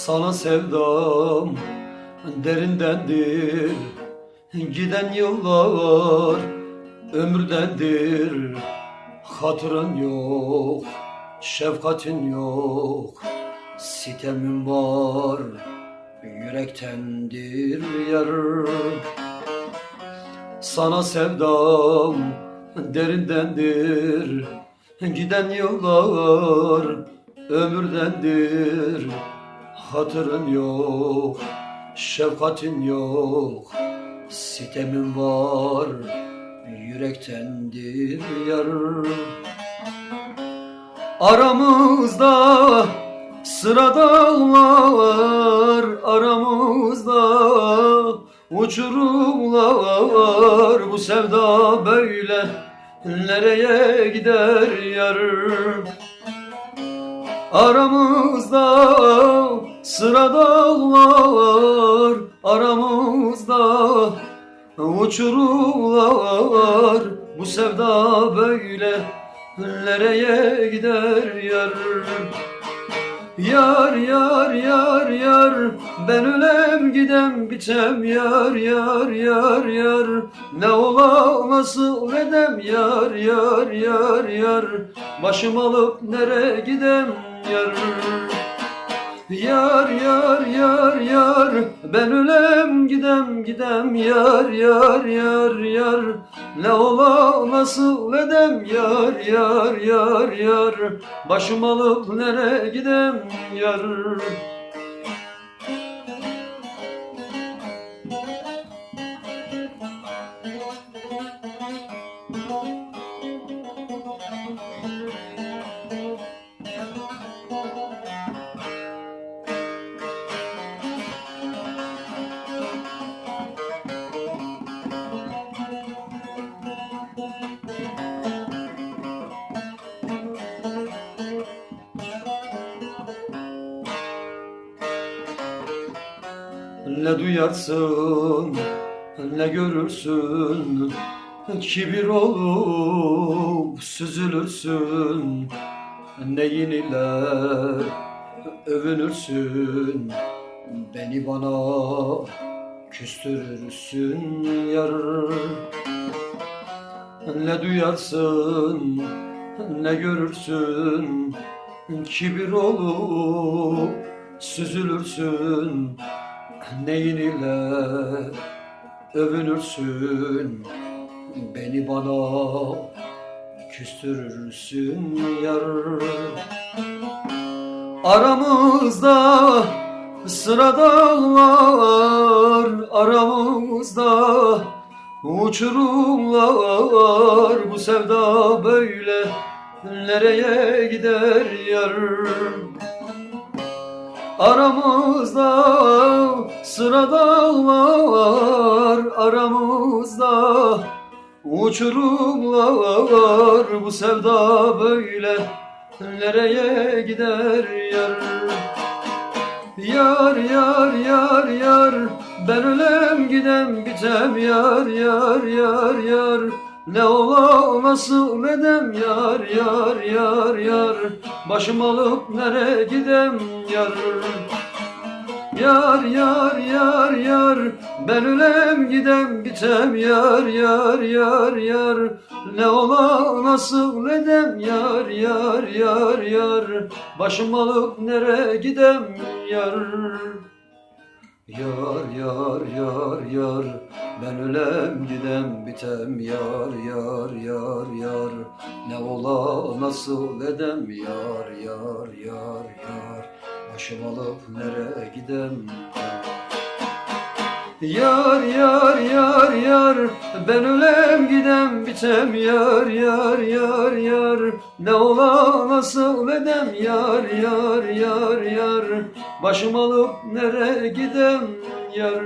Sana sevdam derindendir. Giden yıllar ömürdendir. Hatırın yok, şefkatin yok. Sitemin var, yürektendir yar Sana sevdam derindendir. Giden yıllar ömürdendir Hatırın yok, şefkatin yok. Sitemin var, yürektendir yar Aramızda sıradanlar Aramızda uçurumlar. Bu sevda böyle nereye gider yar Aramızda sıradanlar Aramızda uçurumlar Bu sevda böyle nereye gider yar. Yar yar yar yar ben ölem gidem bitem yar yar yar yar ne ola nasıl edem? Yar yar yar yar başım alıp nere gidem yar. Yar yar yar yar. Ben ölem gidem gidem. Yar yar yar yar. Ne ola nasıl edem? Yar yar yar yar. Başım alıp nere gidem? Yar Ne duyarsın ne görürsün Kibir olup süzülürsün. Neyin ile övünürsün Beni bana küstürürsün yar. Ne duyarsın ne görürsün Kibir olup süzülürsün. Neyin ile övünürsün Beni bana küstürürsün yar Aramızda sıradanlar Aramızda uçurumlar. Bu sevda böyle nereye gider yar? Aramızda sıradanlar Aramızda uçurumlar. Bu sevda böyle nereye gider yar? Yar yar yar yar. Ben ölem gidem bitem yar yar yar yar. Ne ola nasıl edem yar yar yar yar. Başım alıp nere gidem yar Yar yar yar yar. Ben ölem gidem bitem. Yar yar yar yar. Ne ola nasıl edem yar yar yar yar. Başım alıp nere gidem? Yar. Yar yar yar yar. Ben ölem gidem bitem. Yar yar yar yar. Ne ola nasıl edem yar yar yar yar Başım alıp nere gidem Yar yar yar yar ben ölem gidem bitem yar yar yar yar Ne ola nasıl edem? Yar yar yar yar Başım alıp nere gidem yar